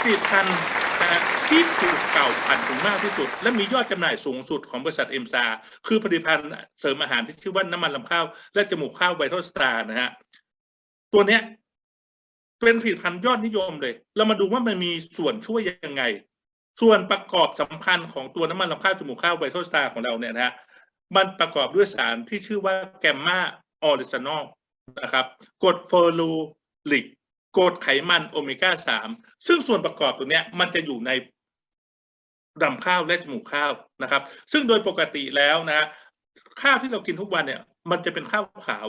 ผลิตภัณฑ์นะที่ถูกเก่าผ่านถึงมากที่สุด และมียอดจำหน่ายสูงสุดของบริษัทเอ็มซาคือผลิตภัณฑ์เสริมอาหารที่ชื่อว่าน้ำมันลำข้าว และจมูกข้าวไวท์สตาร์นะฮะตัวเนี้ยเป็นผลิตภัณฑ์ยอดนิยมเลย เรามาดูว่ามันมีส่วนช่วยยังไง ส่วนประกอบสำคัญของตัวน้ำมันลำข้าวจมูกข้าวไวท์สตาร์ของเราเนี่ยนะฮะมันประกอบด้วยสารที่ชื่อว่าแกมมาออริจินอลนะครับกรดเฟอร์ลูลิก กรดไขมันโอเมก้าสามซึ่งส่วนประกอบตัวเนี้ยมันจะอยู่ในลำข้าวและจมูกข้าวนะครับ ซึ่งโดยปกติแล้วนะฮะข้าวที่เรากินทุกวันเนี่ย มันจะเป็นข้าวขาว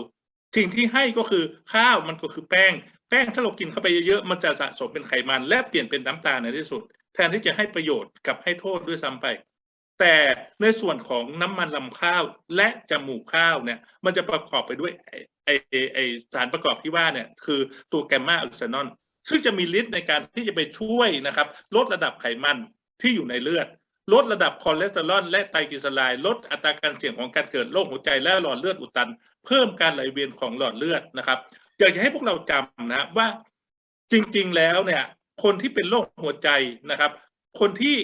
สิ่งที่ให้ก็คือข้าวมันก็คือแป้ง แป้งถ้าเรากินเข้าไปเยอะๆมันจะสะสมเป็นไขมัน และเปลี่ยนเป็นน้ำตาลในที่สุด แทนที่จะให้ประโยชน์กับให้โทษด้วยซ้ำไป แต่ในส่วนของน้ำมันลำข้าวและจมูกข้าวเนี่ย มันจะประกอบไปด้วย ไอไอสารประกอบที่ว่าเนี่ยคือตัวแกมมาอัลซานอนซึ่งจะมีฤทธิ์ในการที่จะไปช่วยนะครับ ลดระดับไขมันที่อยู่ในเลือด ลดระดับคอเลสเตอรอลและไตรกลีเซอไรด์ลดอัตราการเสี่ยงของการเกิดโรคหัวใจและหลอดเลือดอุดตัน เพิ่มการไหลเวียนของหลอดเลือดนะครับอยากจะให้พวกเราจำนะว่าจริงๆแล้วเนี่ย คนที่เป็นโรคหัวใจนะครับ คนที่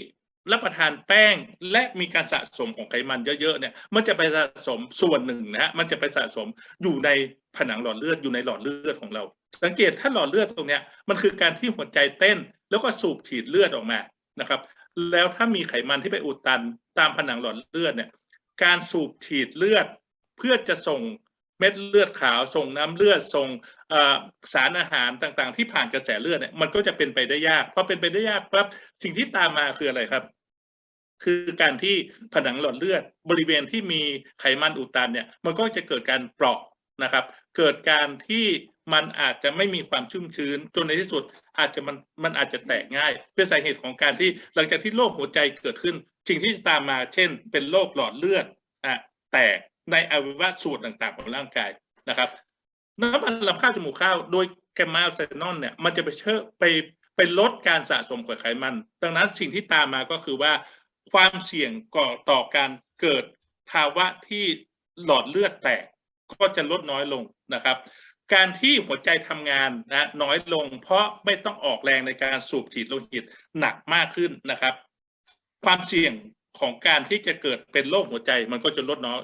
รับประทานแป้งและมีการสะสมของไขมันเยอะๆเนี่ยมันจะไปสะสมส่วนหนึ่งนะฮะมันจะไปสะสมอยู่ในผนังหลอดเลือดอยู่ในหลอดเลือดของเรา สังเกตถ้าหลอดเลือดตรงเนี้ยมันคือการที่หัวใจเต้น แล้วก็สูบฉีดเลือดออกมานะครับ แล้วถ้ามีไขมันที่ไปอุดตันตามผนังหลอดเลือดเนี่ยการสูบฉีดเลือด เพื่อจะส่งเม็ดเลือดขาวส่งน้ำเลือดส่งสารอาหารต่างๆ ที่ผ่านกระแสเลือดเนี่ยมันก็จะเป็นไปได้ยากพอเป็นไปได้ยากครับสิ่งที่ตามมาคืออะไรครับ คือการที่ผนังหลอดเลือด บริเวณที่มีไขมันอุดตันเนี่ยมันก็จะเกิดการเปราะนะครับ เกิดการที่มันอาจจะไม่มีความชุ่มชื้น จนในที่สุดอาจจะมันมันอาจจะแตกง่าย เป็นสาเหตุของการที่หลังจากที่โรคหัวใจเกิดขึ้น สิ่งที่จะตามมาเช่น เป็นโรคหลอดเลือดอะแตกในอวัยวะส่วนต่างๆของร่างกายนะครับน้ำมันลำข้าวจมูกข้าวโดยแกมมาไซนอนเนี่ยมันจะไปเชื่อไปไปลดการสะสมของไขมัน ดังนั้นสิ่งที่ตามมาก็คือว่า ความเสี่ยงก่อต่อการเกิดภาวะที่หลอดเลือดแตกก็จะลดน้อยลงนะครับ การที่หัวใจทำงานนะน้อยลง เพราะไม่ต้องออกแรงในการสูบฉีดโลหิตหนักมากขึ้นนะครับ ความเสี่ยง ของการที่จะเกิดเป็นโรคหัวใจมันก็จะลดน้อย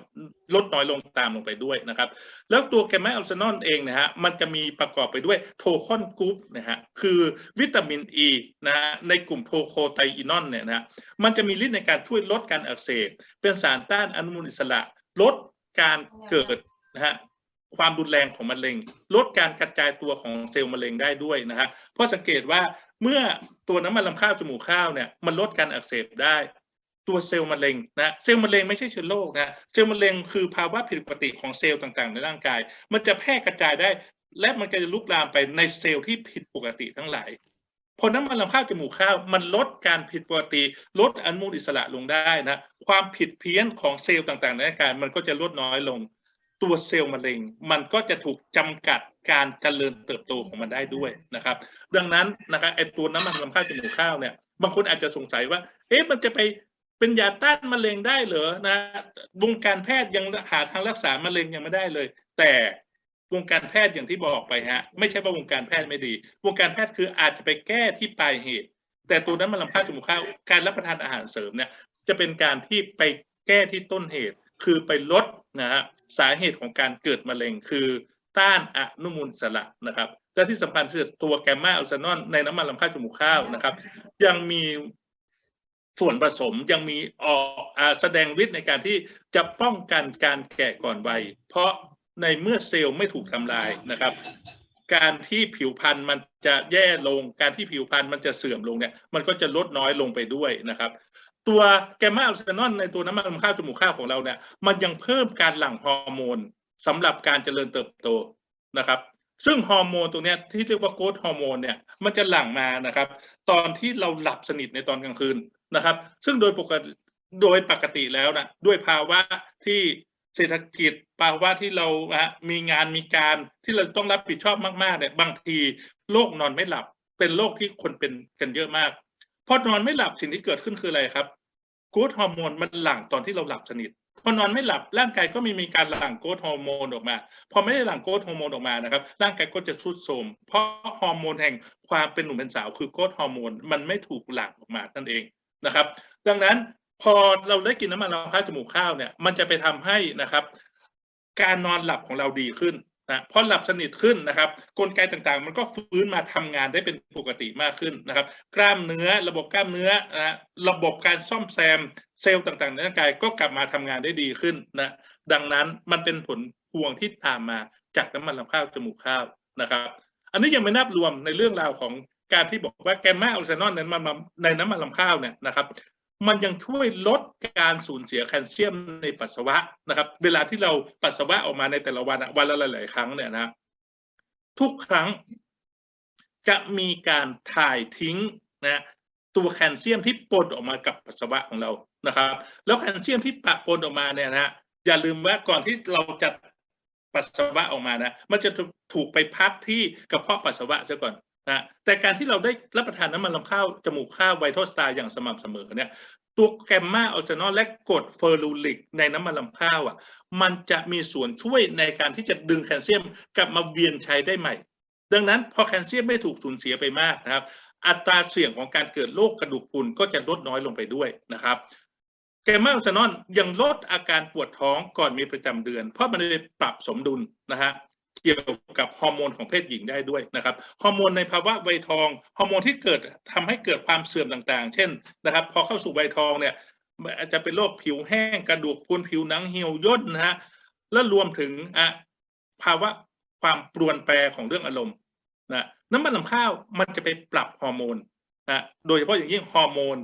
ลดน้อยลงตามลงไปด้วยนะครับ แล้วตัวแกมมาอัลซานอนเองนะฮะมันจะมีประกอบไปด้วยโทคอนกรุ๊ปนะฮะคือวิตามินอ e ีนะฮะในกลุ่มโทโคไตอินอนเนี่ยนะฮะมันจะมีฤทธิ์ในการช่วยลดการอักเสบเป็นสารต้านอนุมูลอิสระ ลดการเกิดนะฮะความรุนแรงของมะเร็ง ลดการกระจายตัวของเซลล์มะเร็งได้ด้วยนะฮะเพราะสังเกตว่าเมื่อตัวน้ำมันลำข้าวจมูกข้าวเนี่ยมันลดการอักเสบได้ ตัวเซลล์มะเร็งนะเซลล์มะเร็งไม่ใช่เชื้อโรคนะเซลล์มะเร็งคือภาวะผิดปกติของเซลล์ต่างๆ ในร่างกาย มันจะแพร่กระจายได้ และมันก็จะลุกลามไปในเซลล์ที่ผิดปกติทั้งหลายพอน้ำมันลำข้าวจมูกข้าวมันลดการผิดปกติ ลดอนุมูลอิสระลงได้นะความผิดเพี้ยนของเซลล์ต่างๆ ในร่างกายมันก็จะลดน้อยลง ตัวเซลล์มะเร็ง มันก็จะถูกจำกัดการเจริญเติบโตของมันได้ด้วยนะครับ ดังนั้นนะครับไอตัวน้ำมันลำข้าวจมูกข้าวเนี่ยบางคนอาจจะสงสัยว่า เอ๊ะมันจะไป เป็นยาต้านมะเร็งได้เหรอนะวงการแพทย์ยังหาทางรักษามะเร็งยังไม่ได้เลย แต่วงการแพทย์อย่างที่บอกไปฮะ ไม่ใช่ว่าวงการแพทย์ไม่ดี วงการแพทย์คืออาจจะไปแก้ที่ปลายเหตุ แต่ตัวนั้นมันลำข้าวจมูกข้าวการรับประทานอาหารเสริมเนี่ย จะเป็นการที่ไปแก้ที่ต้นเหตุ คือไปลดนะฮะสาเหตุของการเกิดมะเร็งคือต้านอนุมูลอิสระนะครับและที่สำคัญคือตัวแกมมาอัลซานอนในน้ำมันลำข้าวจมูกข้าวนะครับ ยังมี ส่วนผสมยังมีออกแสดงฤทธิ์ในการที่จะป้องกันการแก่ก่อนวัย เพราะในเมื่อเซลล์ไม่ถูกทำลายนะครับ การที่ผิวพรรณมันจะแย่ลง การที่ผิวพรรณมันจะเสื่อมลงเนี่ยมันก็จะลดน้อยลงไปด้วยนะครับ ตัวแกมมาอัลซานอนในตัวน้ำมันลำข้าวจมูกข้าวของเราเนี่ยมันยังเพิ่มการหลั่งฮอร์โมนสำหรับการเจริญเติบโตนะครับซึ่งฮอร์โมนตรงเนี้ยที่เรียกว่าโกรทฮอร์โมนเนี่ยมันจะหลั่งมานะครับ ตอนที่เราหลับสนิทในตอนกลางคืน นะครับ ซึ่งโดยปกติโดยปกติแล้วนะด้วยภาวะที่เศรษฐกิจภาวะที่เรามีงานมีการที่เราต้องรับผิดชอบมากๆเนี่ยบางทีโรคนอนไม่หลับ เป็นโรคที่คนเป็นกันเยอะมากพอนอนไม่หลับสิ่งที่เกิดขึ้นคืออะไรครับกูดฮอร์โมนมันหลั่งตอนที่เราหลับสนิทพอนอนไม่หลับร่างกายก็ไม่มีการหลั่งโกรทฮอร์โมนออกมา พอไม่ได้หลั่งโกรทฮอร์โมนออกมานะครับ ร่างกายก็จะทรุดโทรมเพราะฮอร์โมนแห่งความเป็นหนุ่มเป็นสาวคือโกรทฮอร์โมนมันไม่ถูกหลั่งออกมานั่นเอง นะครับ ดังนั้นพอเราได้กินน้ำมันรำข้าวจมูกข้าวเนี่ยมันจะไปทำให้นะครับ การนอนหลับของเราดีขึ้นนะพอหลับสนิทขึ้นนะครับ กลไกต่างๆ มันก็ฟื้นมาทำงานได้เป็นปกติมากขึ้นนะครับ กล้ามเนื้อระบบกล้ามเนื้อนะระบบการซ่อมแซมเซลล์ต่างๆในร่างกายก็กลับมาทำงานได้ดีขึ้นนะดังนั้นมันเป็นผลพวงที่ตามมาจากน้ำมันลำข้าวจมูกข้าวนะครับ อันนี้ยังไม่นับรวมในเรื่องราวของ การที่บอกว่าแกมมาอัลเซนอลในน้ำมันในน้ำมันลำข้าวเนี่ยนะครับ มันยังช่วยลดการสูญเสียแคลเซียมในปัสสาวะนะครับ เวลาที่เราปัสสาวะออกมาในแต่ละวันวันละหลายๆครั้งเนี่ยนะทุกครั้งจะมีการถ่ายทิ้งนะตัวแคลเซียมที่ปนออกมากับปัสสาวะของเรานะครับ แล้วแคลเซียมที่ปะปนออกมาเนี่ยนะฮะอย่าลืมว่าก่อนที่เราจะปัสสาวะออกมานะ มันจะถูกไปพักที่กระเพาะปัสสาวะซะก่อน นะแต่การที่เราได้รับประทานน้ำมันลำข้าวจมูกข้าวไวท์โทสตาร์อย่างสม่ำเสมอเนี่ยตัวแกมมาอัลเจนอลและกรดเฟอร์ลูริกในน้ำมันลำข้าวอะ มันจะมีส่วนช่วยในการที่จะดึงแคลเซียมกลับมาเวียนใช้ได้ใหม่ ดังนั้นพอแคลเซียมไม่ถูกสูญเสียไปมากนะครับ อัตราเสี่ยงของการเกิดโรคกระดูกพรุนก็จะลดน้อยลงไปด้วยนะครับแกมมาอัลเซนอลยังลดอาการปวดท้องก่อนมีประจำเดือน เพราะมันจะปรับสมดุลนะฮะ เกี่ยวกับฮอร์โมนของเพศหญิงได้ด้วยนะครับฮอร์โมนในภาวะวัยทองฮอร์โมนที่เกิดทำให้เกิดความเสื่อมต่างๆ เช่นนะครับพอเข้าสู่วัยทองเนี่ยอาจจะเป็นโรคผิวแห้งกระดูกพุนผิวหนังเหี่ยวย่นนะฮะและรวมถึงอะภาวะความปรวนแปรของเรื่องอารมณ์นะน้ำมันลำข้าวมันจะไปปรับฮอร์โมนนะโดยเฉพาะอย่างยิ่งฮอร์โมน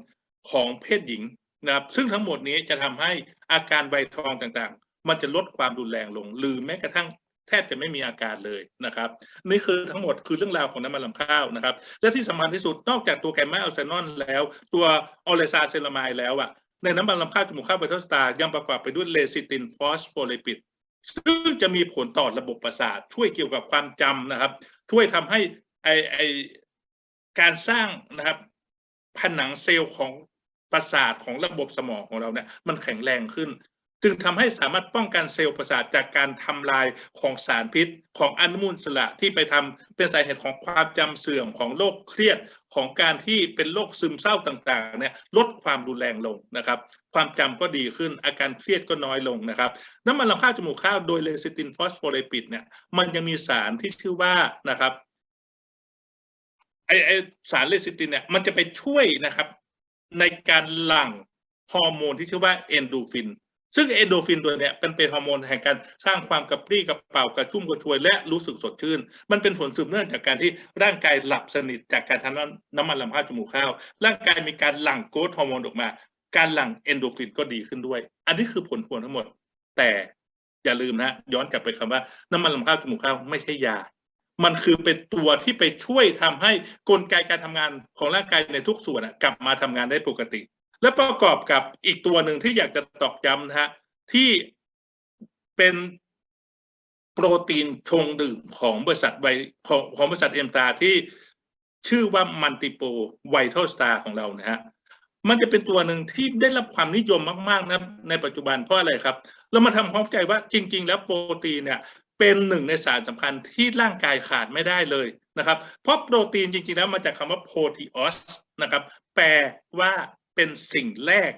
ของเพศหญิงนะครับซึ่งทั้งหมดนี้จะทำให้อาการวัยทองต่างๆ มันจะลดความรุนแรงลง หรือแม้กระทั่ง แทบจะไม่มีอาการเลยนะครับนี่คือทั้งหมดคือเรื่องราวของน้ำมันลำข้าวนะครับและที่สำคัญที่สุดนอกจากตัวแกมมาอัลเซนอลแล้ว ตัวออเลซาเซรามายแล้วอะในน้ำมันลำข้าวจมูกข้าวไบโทสตายังประกอบไปด้วยเลซิตินฟอสโฟลิปิดซึ่งจะมีผลต่อระบบประสาท ช่วยเกี่ยวกับความจำนะครับ ช่วยทำให้ไอไอการสร้างนะครับ ผนังเซลล์ของประสาทของระบบสมองของเราเนี่ยมันแข็งแรงขึ้น จึงทำให้สามารถป้องกันเซลล์ประสาทจากการทำลายของสารพิษ ของอนุมูลอิสระที่ไปทำเป็นสาเหตุของความจำเสื่อมของโรคเครียดของการที่เป็นโรคซึมเศร้าต่างๆเนี่ยลดความรุนแรงลงนะครับ ความจำก็ดีขึ้นอาการเครียดก็น้อยลงนะครับน้ำมันลำข้าวจมูกข้าวโดยเลซิตินฟอสโฟลิปิดเนี่ยมันยังมีสารที่ชื่อว่านะครับไอไอสารเลซิตินเนี่ยมันจะไปช่วยนะครับในการหลั่งฮอร์โมนที่ชื่อว่าเอนโดฟิน ซึ่งเอนโดฟินตัวเนี้ยเป็นเป็นฮอร์โมนแห่งการสร้างความกระปรี้กระเป๋ากระชุ่มกระชวยและรู้สึกสดชื่น มันเป็นผลสืบเนื่องจากการที่ร่างกายหลับสนิทจากการทานน้ำมันลำข้าวจมูกข้าว ร่างกายมีการหลั่งโกรทฮอร์โมนออกมา การหลั่งเอนโดฟินก็ดีขึ้นด้วย อันนี้คือผลพวงทั้งหมด แต่อย่าลืมนะย้อนกลับไปคำว่าน้ำมันลำข้าวจมูกข้าวไม่ใช่ยา มันคือเป็นตัวที่ไปช่วยทำให้กลไกการทำงานของร่างกายในทุกส่วนกลับมาทำงานได้ปกติ และประกอบกับอีกตัวหนึ่งที่อยากจะตอกย้ำนะฮะที่เป็นโปรตีนชงดื่มของบริษัทไวของของบริษัทเอ็มตาที่ชื่อว่ามันติโปไวท์สตาร์ของเรานะฮะมันจะเป็นตัวหนึ่งที่ได้รับความนิยมมากๆนะในปัจจุบันเพราะอะไรครับ เรามาทำความเข้าใจว่าจริง ๆ แล้วโปรตีนเนี่ยเป็นหนึ่งในสารสำคัญที่ร่างกายขาดไม่ได้เลยนะครับ เพราะโปรตีนจริงๆแล้วมาจากคำว่า proteos นะครับ แปลว่า เป็นสิ่งแรก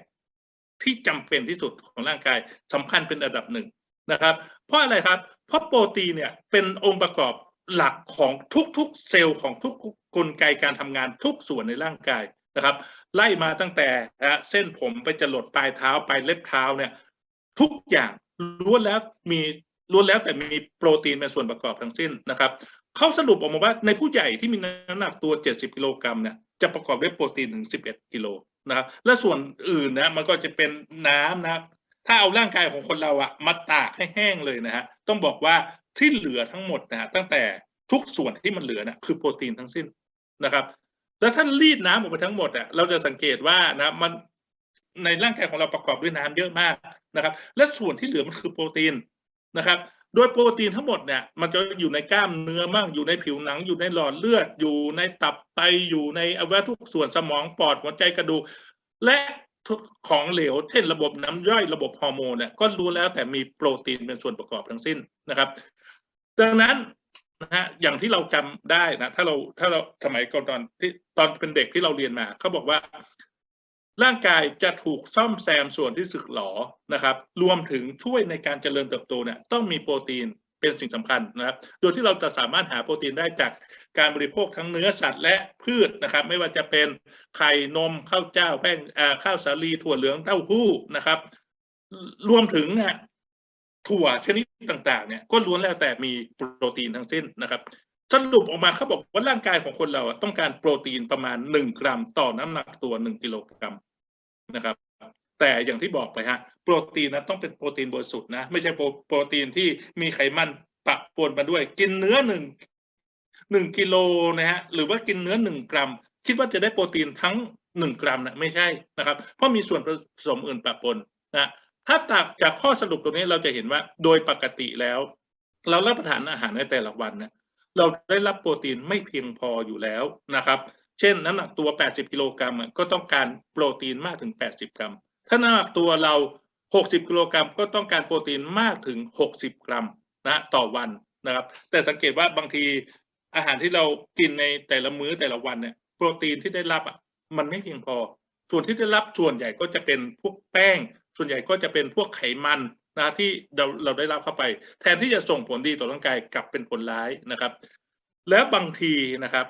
ที่จำเป็นที่สุดของร่างกายสำคัญเป็นอันดับหนึ่งนะครับ เพราะอะไรครับ เพราะโปรตีนเนี่ยเป็นองค์ประกอบหลักของทุกๆเซลล์ของทุกกลไกการทำงานทุกส่วนในร่างกายนะครับ ไล่มาตั้งแต่เส้นผมไปจรดปลายเท้าไปเล็บเท้าเนี่ย ทุกอย่างล้วนแล้วมีล้วนแล้วแต่มีโปรตีนเป็นส่วนประกอบทั้งสิ้นนะครับเขาสรุปออกมาว่าในผู้ใหญ่ที่มีน้ำหนักตัว 70 กิโลกรัมเนี่ยจะประกอบด้วยโปรตีนถึง 11 กิโล นะครับและส่วนอื่นนะมันก็จะเป็นน้ำนะครับ ถ้าเอาร่างกายของคนเราอะมาตากให้แห้งเลยนะฮะต้องบอกว่าที่เหลือทั้งหมดนะฮะตั้งแต่ทุกส่วนที่มันเหลือนะคือโปรตีนทั้งสิ้นนะครับ แล้วถ้ารีดน้ำออกไปทั้งหมดอะเราจะสังเกตว่านะมันในร่างกายของเราประกอบด้วยน้ำเยอะมากนะครับ และส่วนที่เหลือมันคือโปรตีนนะครับ โดยโปรตีนทั้งหมดเนี่ยมันจะอยู่ในกล้ามเนื้อมั่งอยู่ในผิวหนัง อยู่ในหลอดเลือด อยู่ในตับไตอยู่ในอวัยวะทุกส่วนสมองปอดหัวใจกระดูกและของเหลวเช่นระบบน้ำย่อยระบบฮอร์โมนเนี่ยก็รู้แล้วแต่มีโปรตีนเป็นส่วนประกอบทั้งสิ้นนะครับ ดังนั้นนะฮะอย่างที่เราจำได้นะถ้าเราถ้าเราสมัยก่อนตอนที่ตอนเป็นเด็กที่เราเรียนมาเขาบอกว่า ร่างกายจะถูกซ่อมแซมส่วนที่สึกหรอนะครับ รวมถึงช่วยในการเจริญเติบโตเนี่ยต้องมีโปรตีนเป็นสิ่งสำคัญนะครับ โดยที่เราจะสามารถหาโปรตีนได้จากการบริโภคทั้งเนื้อสัตว์และพืชนะครับ ไม่ว่าจะเป็นไข่นมข้าวเจ้าแป้งข้าวสาลีถั่วเหลืองเต้าหู้นะครับ รวมถึงอะถั่วชนิดต่างๆเนี่ยก็ล้วนแล้วแต่มีโปรตีนทั้งสิ้นนะครับ สรุปออกมาเขาบอกว่าร่างกายของคนเราต้องการโปรตีนประมาณหนึ่งกรัม ต่อน้ำหนักตัวหนึ่งกิโลกรัมนะครับ แต่อย่างที่บอกไปฮะโปรตีนนะต้องเป็นโปรตีนบริสุทธิ์นะไม่ใช่โปรโปรตีนที่มีไขมันปะปนมาด้วย กินเนื้อหนึ่งหนึ่งกิโลนะฮะหรือว่ากินเนื้อหนึ่งกรัม คิดว่าจะได้โปรตีนทั้งหนึ่งกรัมนะไม่ใช่นะครับ เพราะมีส่วนผสมอื่นปะปนนะถ้าจากจากข้อสรุปตรงนี้เราจะเห็นว่าโดยปกติแล้ว เรารับประทานอาหารในแต่ละวันเนี่ย เราได้รับโปรตีนไม่เพียงพออยู่แล้วนะครับ เช่นน้ำหนักตัว 80 กิโลกรัมก็ต้องการโปรตีนมากถึง 80 กรัม ถ้าน้ำหนักตัวเรา 60 กิโลกรัมก็ต้องการโปรตีนมากถึง 60 กรัมนะต่อวันนะครับ แต่สังเกตว่าบางทีอาหารที่เรากินในแต่ละมื้อแต่ละวันเนี่ยโปรตีนที่ได้รับอะมันไม่เพียงพอ ส่วนที่ได้รับส่วนใหญ่ก็จะเป็นพวกแป้ง ส่วนใหญ่ก็จะเป็นพวกไขมัน นะที่เราเราได้รับเข้าไป แทนที่จะส่งผลดีต่อร่างกายกลับเป็นผลร้ายนะครับ แล้วบางทีนะครับ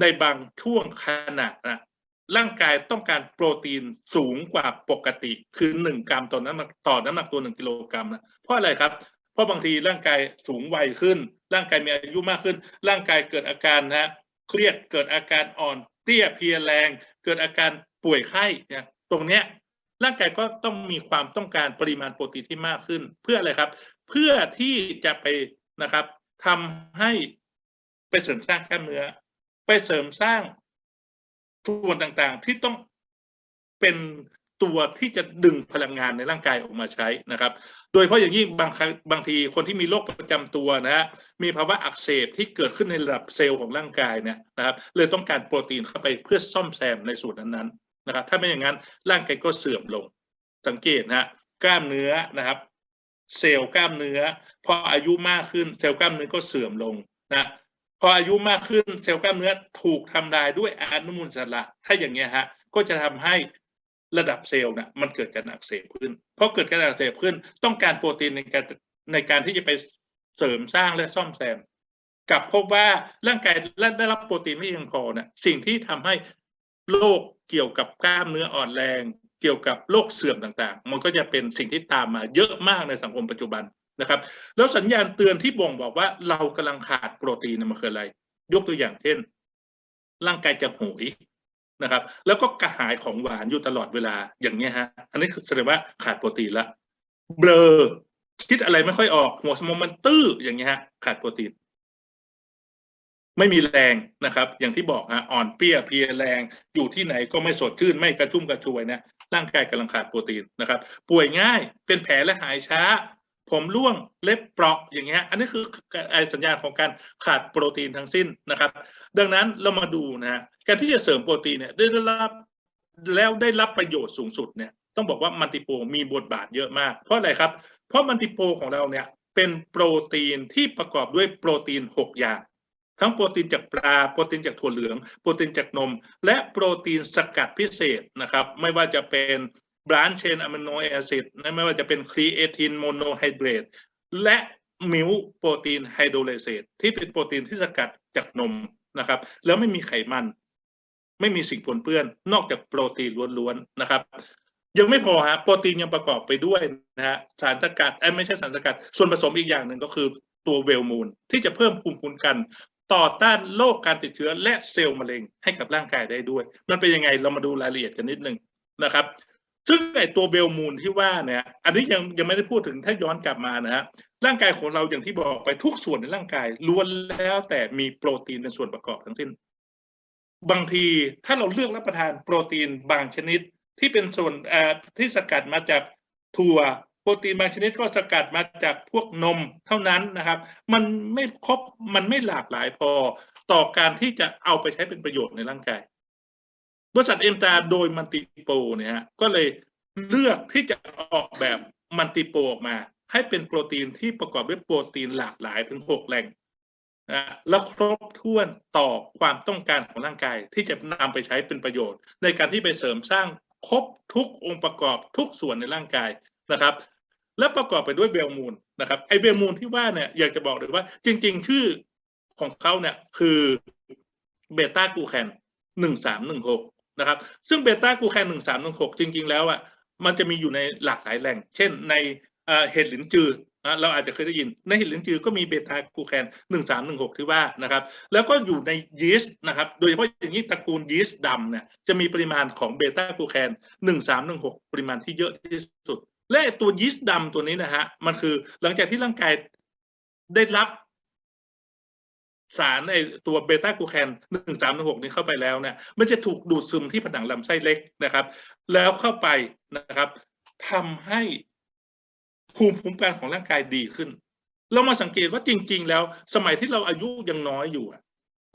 ในบางช่วงขณะนะร่างกายต้องการโปรตีนสูงกว่าปกติ คือหนึ่งกรัมต่อน้ำหนักต่อน้ำหนักตัวหนึ่งกิโลกรัมนะเพราะอะไรครับ เพราะบางทีร่างกายสูงวัยขึ้น ร่างกายมีอายุมากขึ้น ร่างกายเกิดอาการนะเครียดเกิดอาการอ่อนเตี้ยเพลียแรง เกิดอาการป่วยไข้เนี่ยตรงเนี้ย ร่างกายก็ต้องมีความต้องการปริมาณโปรตีนที่มากขึ้น เพื่ออะไรครับ เพื่อที่จะไปนะครับทำให้ไปเสริมสร้างกล้ามเนื้อ ไปเสริมสร้างส่วนต่างๆ ที่ต้องเป็นตัวที่จะดึงพลังงานในร่างกายออกมาใช้นะครับ โดยเฉพาะอย่างยิ่งบางครั้งบางทีคนที่มีโรคประจำตัวนะฮะมีภาวะอักเสบที่เกิดขึ้นในระดับเซลล์ของร่างกายเนี่ยนะครับเลยต้องการโปรตีนเข้าไปเพื่อซ่อมแซมในส่วนนั้นๆ นะครับถ้าไม่อย่างนั้นร่างกายก็เสื่อมลง สังเกตนะฮะกล้ามเนื้อนะครับ เซลล์กล้ามเนื้อพออายุมากขึ้นเซลล์กล้ามเนื้อก็เสื่อมลงนะพออายุมากขึ้นเซลล์กล้ามเนื้อถูกทำลายด้วยอนุมูลอิสระถ้าอย่างเงี้ยฮะก็จะทำให้ระดับเซลล์นะมันเกิดการอักเสบขึ้นเพราะเกิดการอักเสบขึ้น ต้องการโปรตีนในการในการที่จะไปเสริมสร้างและซ่อมแซมกลับพบว่าร่างกายได้รับโปรตีนไม่เพียงพอนะสิ่งที่ทำให้ โรคเกี่ยวกับกล้ามเนื้ออ่อนแรง เกี่ยวกับโรคเสื่อมต่างๆ มันก็จะเป็นสิ่งที่ตามมาเยอะมากในสังคมปัจจุบันนะครับ แล้วสัญญาณเตือนที่บ่งบอกว่าเรากำลังขาดโปรตีนมันคืออะไร ยกตัวอย่างเช่น ร่างกายจะโหยนะครับ แล้วก็กระหายของหวานอยู่ตลอดเวลาอย่างเงี้ฮะ อันนี้คือแสดงว่าขาดโปรตีนละเบลอคิดอะไรไม่ค่อยออกหัวสมองมันตื้ออย่างเงี้ฮะขาดโปรตีน ไม่มีแรงนะครับ อย่างที่บอกฮะอ่อนเปี้ยเพียแรงอยู่ที่ไหนก็ไม่สดชื่น ไม่กระชุ่มกระชวยนะร่างกายกำลังขาดโปรตีนนะครับ ป่วยง่ายเป็นแผลและหายช้า ผมร่วงเล็บเปราะอย่างเงี้ยอันนี้คือสัญญาณของการขาดโปรตีนทั้งสิ้นนะครับ ดังนั้นเรามาดูนะฮะการที่จะเสริมโปรตีนเนี่ยได้รับแล้วได้รับประโยชน์สูงสุดเนี่ยต้องบอกว่ามันติโปมีบทบาทเยอะมาก เพราะอะไรครับ เพราะมันติโปของเราเนี่ยเป็นโปรตีนที่ประกอบด้วยโปรตีน 6 อย่าง ทั้งโปรตีนจากปลา โปรตีนจากถั่วเหลือง โปรตีนจากนม และโปรตีนสกัดพิเศษนะครับ ไม่ว่าจะเป็นบรานเชนอะมิโนแอซิดไม่ว่าจะเป็นครีเอทินโมโนไฮเดรตและมิวโปรตีนไฮโดรเลเซตที่เป็นโปรตีนที่สกัดจากนมนะครับ แล้วไม่มีไขมัน ไม่มีสิ่งปนเปื้อน นอกจากโปรตีนล้วนๆนะครับ ยังไม่พอฮะโปรตีนยังประกอบไปด้วยนะฮะสารสกัดไอ้ไม่ใช่สารสกัด ส่วนผสมอีกอย่างหนึ่งก็คือตัวเวลมูลที่จะเพิ่มภูมิคุ้มกัน ต่อต้านโรคการติดเชื้อและเซลล์มะเร็งให้กับร่างกายได้ด้วย มันเป็นยังไงเรามาดูรายละเอียดกันนิดนึงนะครับ ซึ่งไอตัวเวลมูลที่ว่าเนี่ย อันนี้ยังยังไม่ได้พูดถึงถ้าย้อนกลับมานะฮะร่างกายของเราอย่างที่บอกไปทุกส่วนในร่างกายล้วนแล้วแต่มีโปรตีนเป็นส่วนประกอบทั้งสิ้น บางทีถ้าเราเลือกรับประทานโปรตีนบางชนิดที่เป็นส่วนเอ่อที่สกัดมาจากถั่ว โปรตีนบางชนิดก็สกัดมาจากพวกนมเท่านั้นนะครับ มันไม่ครบมันไม่หลากหลายพอต่อการที่จะเอาไปใช้เป็นประโยชน์ในร่างกาย บริษัทเอ็มตาโดยมันติโปเนี่ยฮะก็เลยเลือกที่จะออกแบบมันติโปออกมา ให้เป็นโปรตีนที่ประกอบด้วยโปรตีนหลากหลายถึงหกแหล่งนะแล้วครบถ้วนต่อความต้องการของร่างกายที่จะนำไปใช้เป็นประโยชน์ ในการที่ไปเสริมสร้างครบทุกองค์ประกอบทุกส่วนในร่างกายนะครับ และประกอบไปด้วยเวลมูลนะครับไอเวลมูลที่ว่าเนี่ยอยากจะบอกเลยว่า จริง ๆ ชื่อของเขาเนี่ยคือเบต้ากูแคนหนึ่งสามหนึ่งหกนะครับซึ่งเบต้ากูแคนหนึ่งสามหนึ่งหกจริง ๆ แล้วอะมันจะมีอยู่ในหลากหลายแหล่ง เช่นในเอ่อเห็ดหลินจือเราอาจจะเคยได้ยิน ในเห็ดหลินจือก็มีเบต้ากูแคนหนึ่งสามหนึ่งหกที่ว่านะครับ แล้วก็อยู่ในยีสต์นะครับ โดยเฉพาะอย่างนี้ตระกูลยีสต์ดำเนี่ยจะมีปริมาณของเบต้ากูแคนหนึ่งสามหนึ่งหกปริมาณที่เยอะที่สุด และตัวยีสต์ดำตัวนี้นะฮะ มันคือหลังจากที่ร่างกายได้รับสารไอตัวเบต้ากลูแคนหนึ่งสามหนึ่งหกนี้เข้าไปแล้วเนี่ย มันจะถูกดูดซึมที่ผนังลำไส้เล็กนะครับ แล้วเข้าไปนะครับทำให้ภูมิคุ้มกันของร่างกายดีขึ้น เรามาสังเกตว่าจริง ๆ แล้ว สมัยที่เราอายุยังน้อยอยู่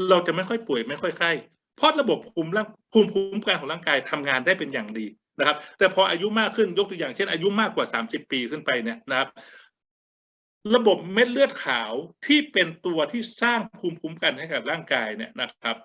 เราจะไม่ค่อยป่วยไม่ค่อยไข้เพราะระบบภูมิร่างภูมิคุ้มกันของร่างกายทำงานได้เป็นอย่างดี นะครับ แต่พออายุมากขึ้นยกตัวอย่างเช่นอายุมากกว่าสามสิบปีขึ้นไปเนี่ยนะครับ ระบบเม็ดเลือดขาวที่เป็นตัวที่สร้างภูมิคุ้มกันให้กับร่างกายเนี่ยนะครับ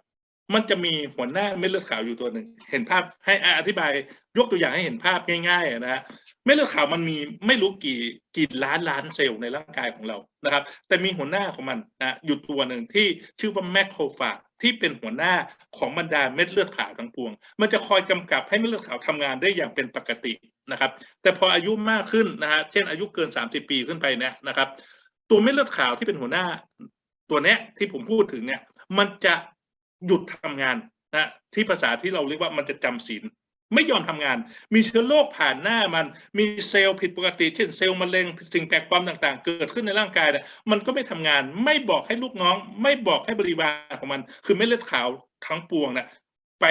มันจะมีหัวหน้าเม็ดเลือดขาวอยู่ตัวหนึ่งเห็นภาพให้อธิบาย ยกตัวอย่างให้เห็นภาพง่ายๆนะฮะเม็ดเลือดขาวมันมีไม่รู้กี่กี่ล้านล้านเซลล์ในร่างกายของเรานะครับ แต่มีหัวหน้าของมันนะอยู่ตัวหนึ่งที่ชื่อว่าแมคโครฟาจ ที่เป็นหัวหน้าของบรรดาเม็ดเลือดขาวทั้งปวง มันจะคอยกำกับให้เม็ดเลือดขาวทำงานได้อย่างเป็นปกตินะครับ แต่พออายุมากขึ้นนะฮะเช่นอายุเกิน 30 ปีขึ้นไปเนี่ยนะครับ ตัวเม็ดเลือดขาวที่เป็นหัวหน้า ตัวเนี้ยที่ผมพูดถึงเนี่ยมันจะหยุดทำงานนะที่ภาษาที่เราเรียกว่ามันจะจำศีล ไม่ยอมทำงาน มีเชื้อโรคผ่านหน้ามัน มีเซลล์ผิดปกติ เช่นเซลล์มะเร็งสิ่งแปลกปลอมต่างๆ เกิดขึ้นในร่างกายเนี่ยมันก็ไม่ทำงาน ไม่บอกให้ลูกน้อง ไม่บอกให้บริวารของมัน คือเม็ดเลือดขาวทั้งปวงนะไป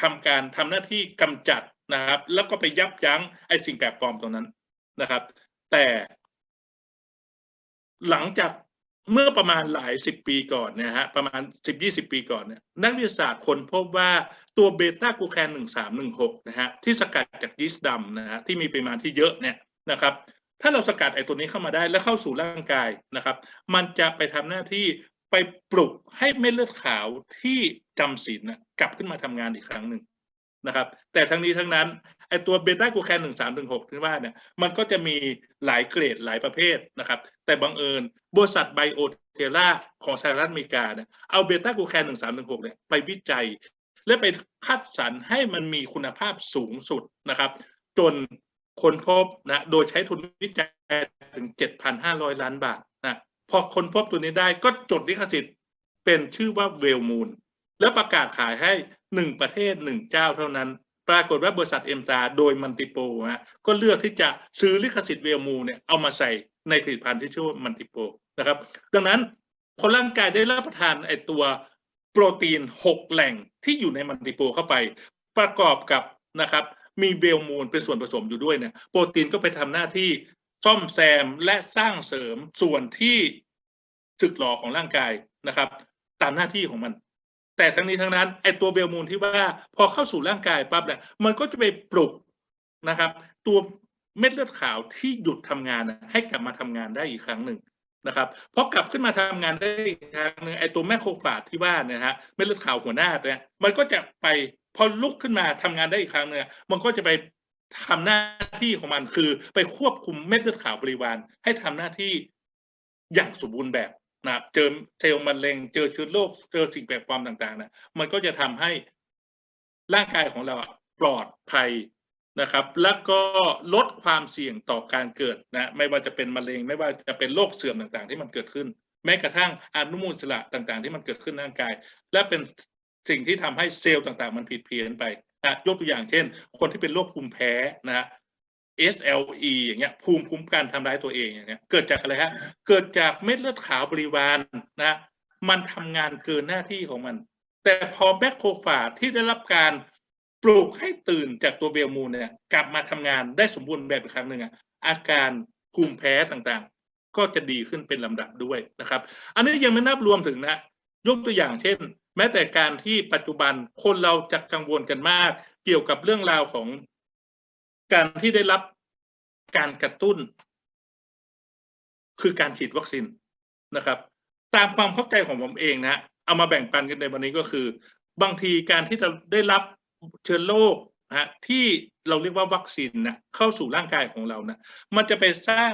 ทำการทำหน้าที่กำจัดนะครับ แล้วก็ไปยับยั้งไอ้สิ่งแปลกปลอมตรงนั้นนะครับ แต่ หลังจาก เมื่อประมาณหลายสิบปีก่อนเนะฮะประมาณสิบยี่สิบปีก่อนเนี่ยนักวิทยาศาสตร์คนพบว่าตัวเบต้ากูแคนหนึ่งสามหนึ่งหกนะฮะที่สกัดจากยีสต์ดำนะฮะที่มีปริมาณที่เยอะเนี่ยนะครับถ้าเราสกัดไอ้ตัวนี้เข้ามาได้แล้วเข้าสู่ร่างกายนะครับ มันจะไปทำหน้าที่ไปปลุกให้เม็ดเลือดขาวที่จำศีลนะกลับขึ้นมาทำงานอีกครั้งหนึ่ง นะครับ แต่ทั้งนี้ทั้งนั้นไอตัวเบต้ากูแคนหนึ่งสามถึงหกที่ว่าเนี่ยมันก็จะมีหลายเกรดหลายประเภทนะครับ แต่บังเอิญบริษัทไบโอเทล่าของสหรัฐอเมริกาเนี่ยเอาเบต้ากูแคนหนึ่งสามถึงหกเนี่ยไปวิจัย และไปคัดสรรให้มันมีคุณภาพสูงสุดนะครับ จนคนพบนะโดยใช้ทุนวิจัยถึง 7,500 ล้านบาทนะพอคนพบตัวนี้ได้ก็จดลิขสิทธิ์เป็นชื่อว่าเวลมูล แล้วประกาศขายให้ หนึ่งประเทศหนึ่งเจ้าเท่านั้น ปรากฏว่าบริษัทเอ็มซาโดยมันติโปฮะก็เลือกที่จะซื้อลิขสิทธิ์เวลมูเนี่ยเอามาใส่ในผลิตภัณฑ์ที่ชื่อว่ามันติโปนะครับ ดังนั้นพอร่างกายได้รับประทานไอตัวโปรตีนหกแหล่งที่อยู่ในมันติโปเข้าไป ประกอบกับนะครับมีเวลมูลเป็นส่วนผสมอยู่ด้วยเนี่ยโปรตีนก็ไปทำหน้าที่ซ่อมแซมและสร้างเสริมส่วนที่สึกหรอของร่างกายนะครับ ตามหน้าที่ของมัน แต่ทั้งนี้ทั้งนั้นไอตัวเวลมูลที่ว่าพอเข้าสู่ร่างกายปั๊บเนี่ยมันก็จะไปปลุกนะครับ ตัวเม็ดเลือดขาวที่หยุดทำงานให้กลับมาทำงานได้อีกครั้งหนึ่งนะครับพอกลับขึ้นมาทำงานได้อีกครั้งหนึ่งไอตัวแมคโครฟาจที่ว่าเนี่ยฮะเม็ดเลือดขาวหัวหน้าเนี่ยมันก็จะไปพอลุกขึ้นมาทำงานได้อีกครั้งเนี่ยมันก็จะไปทำหน้าที่ของมันคือไปควบคุมเม็ดเลือดขาวบริวารให้ทำหน้าที่อย่างสมบูรณ์แบบ นะเจอเซลล์มะเร็ง เจอเชื้อโรคเจอสิ่งแปลกปลอมต่างๆนะมันก็จะทำให้ร่างกายของเราปลอดภัยนะครับ แล้วก็ลดความเสี่ยงต่อการเกิดนะไม่ว่าจะเป็นมะเร็ง ไม่ว่าจะเป็นโรคเสื่อมต่างๆ ที่มันเกิดขึ้น แม้กระทั่งอนุมูลอิสระต่างๆ ที่มันเกิดขึ้นในร่างกาย และเป็นสิ่งที่ทำให้เซลล์ต่างๆ มันผิดเพี้ยนไปนะยกตัวอย่างเช่น คนที่เป็นโรคภูมิแพ้นะฮะ SLE อย่างเงี้ยภูมิคุ้มกันทำร้ายตัวเองอย่างเงี้ยเกิดจากอะไรฮะเกิดจากเม็ดเลือดขาวบริวารนะมันทำงานเกินหน้าที่ของมัน แต่พอแบคโครฟาจที่ได้รับการปลูกให้ตื่นจากตัวเบลมูลเนี่ยกลับมาทำงานได้สมบูรณ์แบบอีกครั้งหนึ่งอะอาการภูมิแพ้ต่างๆ ก็จะดีขึ้นเป็นลำดับด้วยนะครับ อันนี้ยังไม่นับรวมถึงนะ ยกตัวอย่างเช่น แม้แต่การที่ปัจจุบันคนเราจะกังวลกันมาก เกี่ยวกับเรื่องราวของ การที่ได้รับการกระตุ้น คือการฉีดวัคซีนนะครับ ตามความเข้าใจของผมเองนะเอามาแบ่งปันกันในวันนี้ก็คือ บางทีการที่เราได้รับเชื้อโรคนะฮะที่เราเรียกว่าวัคซีนนะเข้าสู่ร่างกายของเรานะมันจะไปสร้าง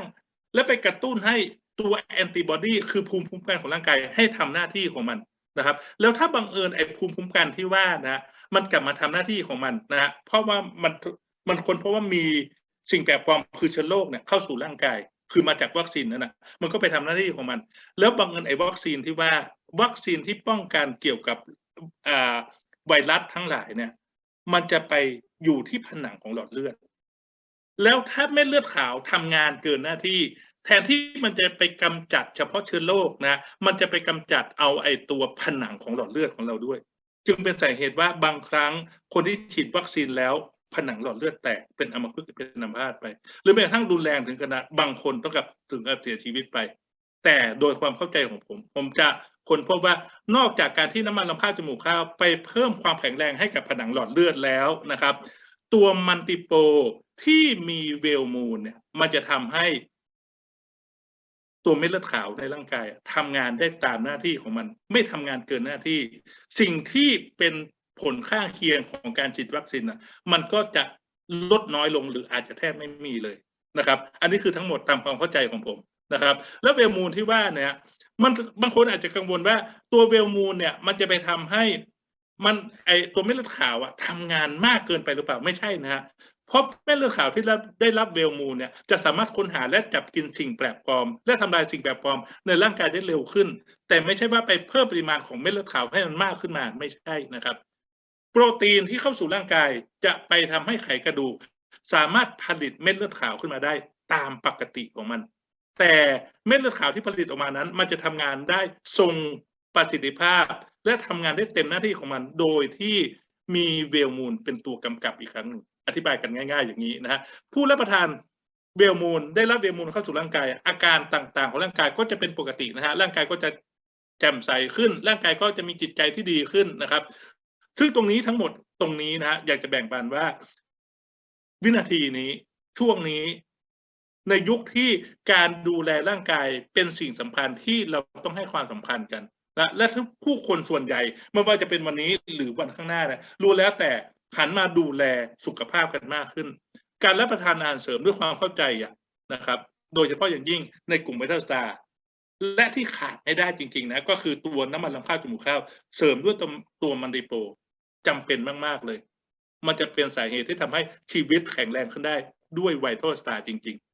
และไปกระตุ้นให้ตัวแอนติบอดีคือภูมิคุ้มกันของร่างกายให้ทำหน้าที่ของมันนะครับ แล้วถ้าบังเอิญไอ้ภูมิคุ้มกันที่ว่านะฮะมันกลับมาทำหน้าที่ของมันนะฮะเพราะว่ามัน มันคนเพราะว่ามีสิ่งแปลกปลอมคือเชื้อโรคเนี่ยเข้าสู่ร่างกาย คือมาจากวัคซีนนั่นนะมันก็ไปทำหน้าที่ของมัน แล้วบังเอิญไอ้วัคซีนที่ว่าวัคซีนที่ป้องกันเกี่ยวกับอ่าไวรัสทั้งหลายเนี่ย มันจะไปอยู่ที่ผนังของหลอดเลือด แล้วถ้าเม็ดเลือดขาวทำงานเกินหน้าที่ แทนที่มันจะไปกำจัดเฉพาะเชื้อโรคนะ มันจะไปกำจัดเอาไอ้ตัวผนังของหลอดเลือดของเราด้วย จึงเป็นสาเหตุว่าบางครั้งคนที่ฉีดวัคซีนแล้ว ผนังหลอดเลือดแตกเป็นอัมพฤกษ์เป็นอัมพาตไป หรือแม้กระทั่งรุนแรงถึงขนาดบางคนต้องกับถึงกับเสียชีวิตไป แต่โดยความเข้าใจของผม ผมจะคนพบว่านอกจากการที่น้ำมันลำข้าวจมูกข้าวไปเพิ่มความแข็งแรงให้กับผนังหลอดเลือดแล้วนะครับ ตัวมันติโปที่มีเวลมูลเนี่ยมันจะทำให้ตัวเม็ดเลือดขาวในร่างกายทำงานได้ตามหน้าที่ของมัน ไม่ทำงานเกินหน้าที่ สิ่งที่เป็น ผลข้างเคียงของการฉีดวัคซีนนะมันก็จะลดน้อยลงหรืออาจจะแทบไม่มีเลยนะครับ อันนี้คือทั้งหมดตามความเข้าใจของผมนะครับ แล้วเวลมูลที่ว่าเนี่ยมันบางคนอาจจะกังวลว่าตัวเวลมูลเนี่ยมันจะไปทำให้มันไอตัวเม็ดเลือดขาวอะทำงานมากเกินไปหรือเปล่าไม่ใช่นะฮะเพราะเม็ดเลือดขาวที่ได้รับเวลมูลเนี่ยจะสามารถค้นหาและจับกินสิ่งแปลกปลอม และทำลายสิ่งแปลกปลอมในร่างกายได้เร็วขึ้น แต่ไม่ใช่ว่าไปเพิ่มปริมาณของเม็ดเลือดขาวให้มันมากขึ้นมาไม่ใช่นะครับ โปรตีนที่เข้าสู่ร่างกายจะไปทำให้ไขกระดูก สามารถผลิตเม็ดเลือดขาวขึ้นมาได้ตามปกติของมัน แต่เม็ดเลือดขาวที่ผลิตออกมานั้น มันจะทำงานได้ทรงประสิทธิภาพ และทำงานได้เต็มหน้าที่ของมัน โดยที่มีเวลมูลเป็นตัวกำกับอีกครั้งหนึ่งอธิบายกันง่าย ๆ อย่างนี้นะฮะผู้รับประทานเวลมูลได้รับเวลมูลเข้าสู่ร่างกาย อาการต่างๆ ของร่างกายก็จะเป็นปกตินะฮะร่างกายก็จะแจ่มใสขึ้น ร่างกายก็จะมีจิตใจที่ดีขึ้นนะครับ ซึ่งตรงนี้ทั้งหมดตรงนี้นะฮะอยากจะแบ่งปันว่า วินาทีนี้ช่วงนี้ในยุคที่การดูแลร่างกายเป็นสิ่งสำคัญที่เราต้องให้ความสำคัญกันและและทุกผู้คนส่วนใหญ่ไม่ว่าจะเป็นวันนี้หรือวันข้างหน้านี่ยรู้แล้วแต่หันมาดูแลสุขภาพกันมากขึ้น การรับประทานอาหารเสริมด้วยความเข้าใจอะนะครับ โดยเฉพาะอย่างยิ่งในกลุ่มเทอร์สตาร์และที่ขาดไม่ได้จริง ๆ นะ ก็คือตัวน้ำมันลำข้าวจมูกข้าว เสริมด้วยตัวตัวมันดิโป จำเป็นมากๆเลย มันจะเป็นสาเหตุที่ทำให้ชีวิตแข็งแรงขึ้นได้ด้วยไวท์โทสตาร์จริง ๆ